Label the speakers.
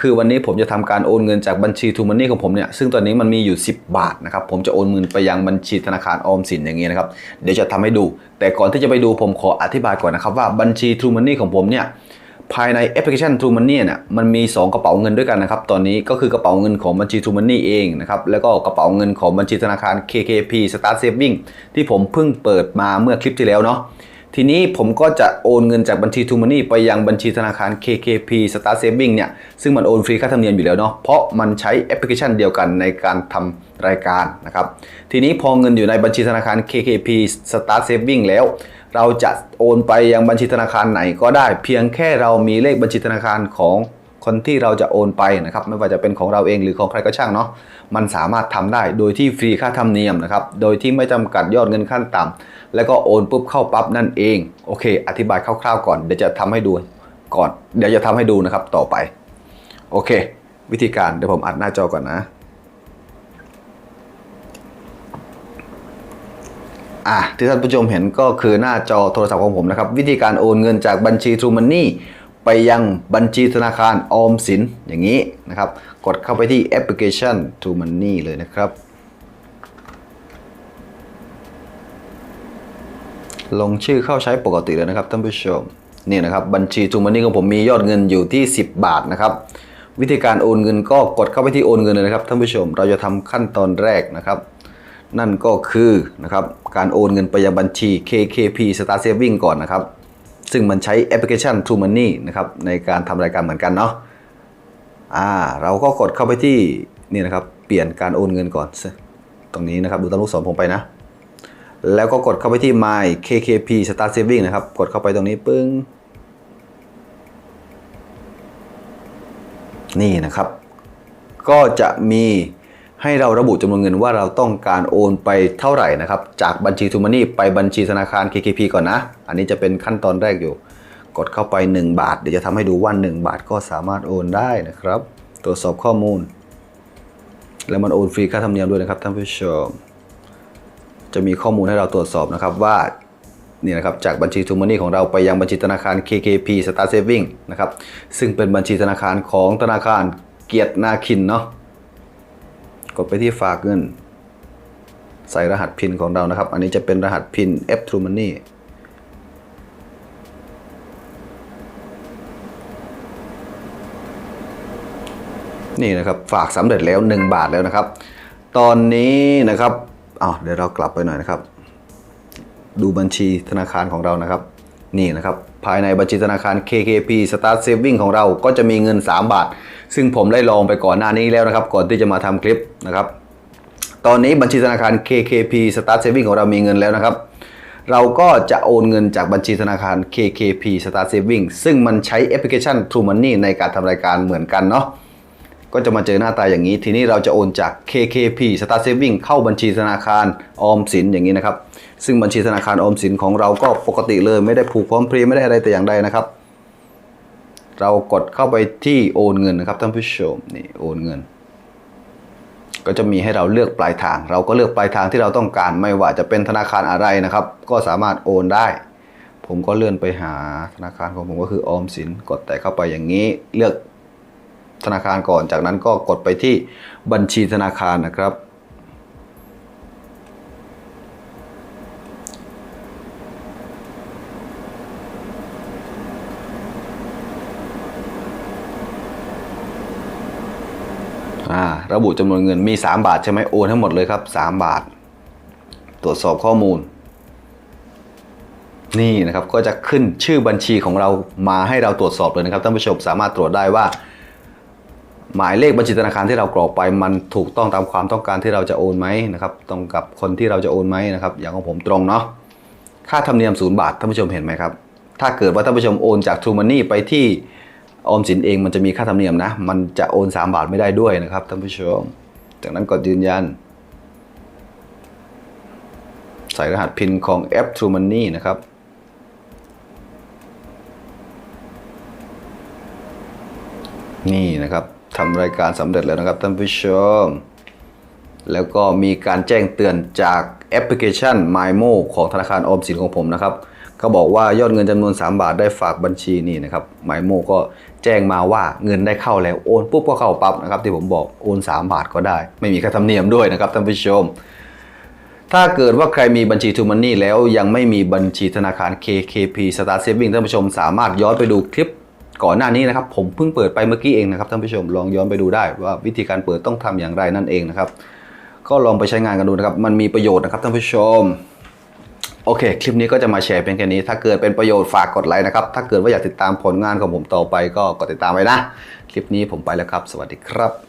Speaker 1: คือวันนี้ผมจะทำการโอนเงินจากบัญชีทูมันนี่ของผมเนี่ยซึ่งตอนนี้มันมีอยู่ 10 บาทนะครับผมจะโอนเงินไปยังบัญชีธนาคารออมสินอย่างนี้ยนะครับเดี๋ยวจะทำให้ดู แต่ก่อนที่จะไปดูผมขออธิบายก่อนนะครับว่าบัญชีทูมันนี่ของผมเนี่ยภายในแอปพลิเคชัน True Money เนี่ยมันมี 2 กระเป๋าเงินด้วยกันนะครับ ตอนนี้ก็คือกระเป๋าเงินของบัญชี True Money เองนะครับ แล้วก็กระเป๋าเงินของบัญชีธนาคาร KKP Start Saving ที่ผมเพิ่งเปิดมาเมื่อคลิปที่แล้วเนาะ ทีนี้ผมก็จะโอนเงินจากบัญชีทูมานี่ไปยังบัญชีธนาคาร KKP Star Saving เนี่ย ซึ่งมันโอนฟรีค่าธรรมเนียมอยู่แล้วเนาะ เพราะมันใช้แอปพลิเคชันเดียวกันในการทำรายการนะครับ ทีนี้พอเงินอยู่ในบัญชีธนาคาร KKP Star Saving แล้ว เราจะโอนไปยังบัญชีธนาคารไหนก็ได้ เพียงแค่เรามีเลขบัญชีธนาคารของ คนที่เราจะโอนไปนะครับไม่ว่าจะเป็นของเราเองหรือของใครก็ช่างเนาะมันสามารถทำได้โดยที่ฟรีค่าธรรมเนียมนะครับโดยที่ไม่จำกัดยอดเงินขั้นต่ำแล้วก็โอนปุ๊บเข้าปั๊บนั่นเองโอเค อธิบายคร่าวๆก่อนเดี๋ยวจะทำให้ดูก่อนเดี๋ยวจะทำให้ดูนะครับต่อไปโอเค วิธีการเดี๋ยวผมอัดหน้าจอก่อนนะอะที่ท่านผู้ชมเห็นก็คือหน้าจอโทรศัพท์ของผมนะครับ วิธีการโอนเงินจากบัญชี True Money ไปยังบัญชีธนาคารออมสินอย่างนี้นะครับ กดเข้าไปที่แอปพลิเคชัน True Money เลยนะครับ ลงชื่อเข้าใช้ปกติเลยนะครับท่านผู้ชมนี่นะครับบัญชี True Money ของผมมียอดเงินอยู่ที่ 10 บาทนะครับ วิธีการโอนเงินก็กดเข้าไปที่โอนเงินเลยนะครับท่านผู้ชม เราจะทำขั้นตอนแรกนะครับนั่นก็คือนะครับการโอนเงินไปยังบัญชี KKP Star Saving ก่อนนะครับ ซึ่งมันใช้แอปพลิเคชัน True Money นะครับในการทำรายการเหมือนกันเนาะอ่าเราก็กดเข้าไปที่นี่นะครับเปลี่ยนการโอนเงินก่อน ตรงนี้นะครับดูตามลูกศรผมไปนะ แล้วก็กดเข้าไปที่ My KKP Start Saving นะครับ กดเข้าไปตรงนี้ปึ้งนี่นะครับ ก็จะมี ให้เราระบุจำนวนเงินว่าเราต้องการโอนไปเท่าไหร่นะครับ จากบัญชีทูมานี่ไปบัญชีธนาคาร KKP ก่อนนะ อันนี้จะเป็นขั้นตอนแรกอยู่ กดเข้าไป 1 บาท เดี๋ยวจะทำให้ดูว่า 1 บาทก็สามารถโอนได้นะครับ ตรวจสอบข้อมูล แล้วมันโอนฟรีค่าธรรมเนียมด้วยนะครับท่านผู้ชม จะมีข้อมูลให้เราตรวจสอบนะครับว่านี่นะครับจากบัญชีทูมานี่ของเราไปยังบัญชีธนาคาร KKP Star Saving นะครับซึ่งเป็นบัญชีธนาคารของธนาคารเกียรตินาคินเนาะ กดไปที่ฝากเงิน ใส่รหัสพินของเรานะครับ อันนี้จะเป็นรหัสพิน F True Money นี่นะครับฝากสำเร็จแล้ว 1 บาทแล้วนะครับ ตอนนี้นะครับอ้าวเดี๋ยวเรากลับไปหน่อยนะครับ ดูบัญชีธนาคารของเรานะครับ นี่นะครับ ภายในบัญชีธนาคาร KKP Start Saving ของเราก็จะมีเงิน 3 บาท ซึ่งผมได้ลองไปก่อนหน้านี้แล้วนะครับ ก่อนที่จะมาทำคลิปนะครับ ตอนนี้บัญชีธนาคาร KKP Start Saving ของเรามีเงินแล้วนะครับ เราก็จะโอนเงินจากบัญชีธนาคาร KKP Start Saving ซึ่งมันใช้แอปพลิเคชัน True Money ในการทำรายการเหมือนกันเนาะก็จะมาเจอหน้าตาอย่างนี้ ทีนี้เราจะโอนจาก KKP Start Saving เข้าบัญชีธนาคารออมสินอย่างนี้นะครับ ซึ่งบัญชีธนาคารออมสินของเราก็ปกติเลยไม่ได้ผูกพร้อมเพรียไม่ได้อะไรแต่อย่างใดนะครับ เรากดเข้าไปที่โอนเงินนะครับท่านผู้ชมนี่โอนเงิน ก็จะมีให้เราเลือกปลายทาง เราก็เลือกปลายทางที่เราต้องการไม่ว่าจะเป็นธนาคารอะไรนะครับ ก็สามารถโอนได้ ผมก็เลื่อนไปหาธนาคารของผมก็คือออมสินกดแต่เข้าไปอย่างนี้เลือกธนาคารก่อนจากนั้นก็กดไปที่บัญชีธนาคารนะครับ อ่าระบุจำนวนเงินมี 3 บาทใช่ไหมโอนทั้งหมดเลยครับ 3 บาท ตรวจสอบข้อมูล นี่นะครับก็จะขึ้นชื่อบัญชีของเรามาให้เราตรวจสอบเลยนะครับท่านผู้ชมสามารถตรวจได้ว่า หมายเลขบัญชีธนาคารที่เรากรอกไปมันถูกต้องตามความต้องการที่เราจะโอนไหมนะครับตรงกับคนที่เราจะโอนไหมนะครับ อย่างของผมตรงเนาะค่าธรรมเนียมศูนย์บาทท่านผู้ชมเห็นไหมครับถ้าเกิดว่าท่านผู้ชมโอนจาก True Money ไปที่ ออมสินเองมันจะมีค่าธรรมเนียมนะ มันจะโอน 3 บาทไม่ได้ด้วยนะครับท่านผู้ชม จากนั้นกดยืนยัน ใส่รหัสพินของแอป True Money นะครับนี่นะครับทำรายการสำเร็จแล้วนะครับท่านผู้ชม แล้วก็มีการแจ้งเตือนจากแอปพลิเคชัน MyMo ของธนาคารออมสินของผมนะครับ เขาบอกว่ายอดเงินจำนวน 3 บาทได้ฝากบัญชีนี่นะครับ MyMo ก็แจ้งมาว่าเงินได้เข้าแล้วโอนปุ๊บก็เข้าปั๊บนะครับที่ผมบอกโอน 3 บาทก็ได้ ไม่มีค่าธรรมเนียมด้วยนะครับท่านผู้ชม ถ้าเกิดว่าใครมีบัญชี t ูมันนี่แล้วยังไม่มีบัญชีธนาคาร KKP Star Saving ท่านผู้ชมสามารถย้อนไปดูคลิปก่อนหน้านี้นะครับผมเพิ่งเปิดไปเมื่อกี้เองนะครับท่านผู้ชมลองย้อนไปดูได้ว่าวิธีการเปิดต้องทำอย่างไรนั่นเองนะครับก็ลองไปใช้งานกันดูนะครับมันมีประโยชน์นะครับท่านผู้ชม โอเค คลิปนี้ก็จะมาแชร์เพียงแค่นี้ ถ้าเกิดเป็นประโยชน์ฝากกดไลค์นะครับ ถ้าเกิดว่าอยากติดตามผลงานของผมต่อไปก็กดติดตามไว้นะ คลิปนี้ผมไปแล้วครับ สวัสดีครับ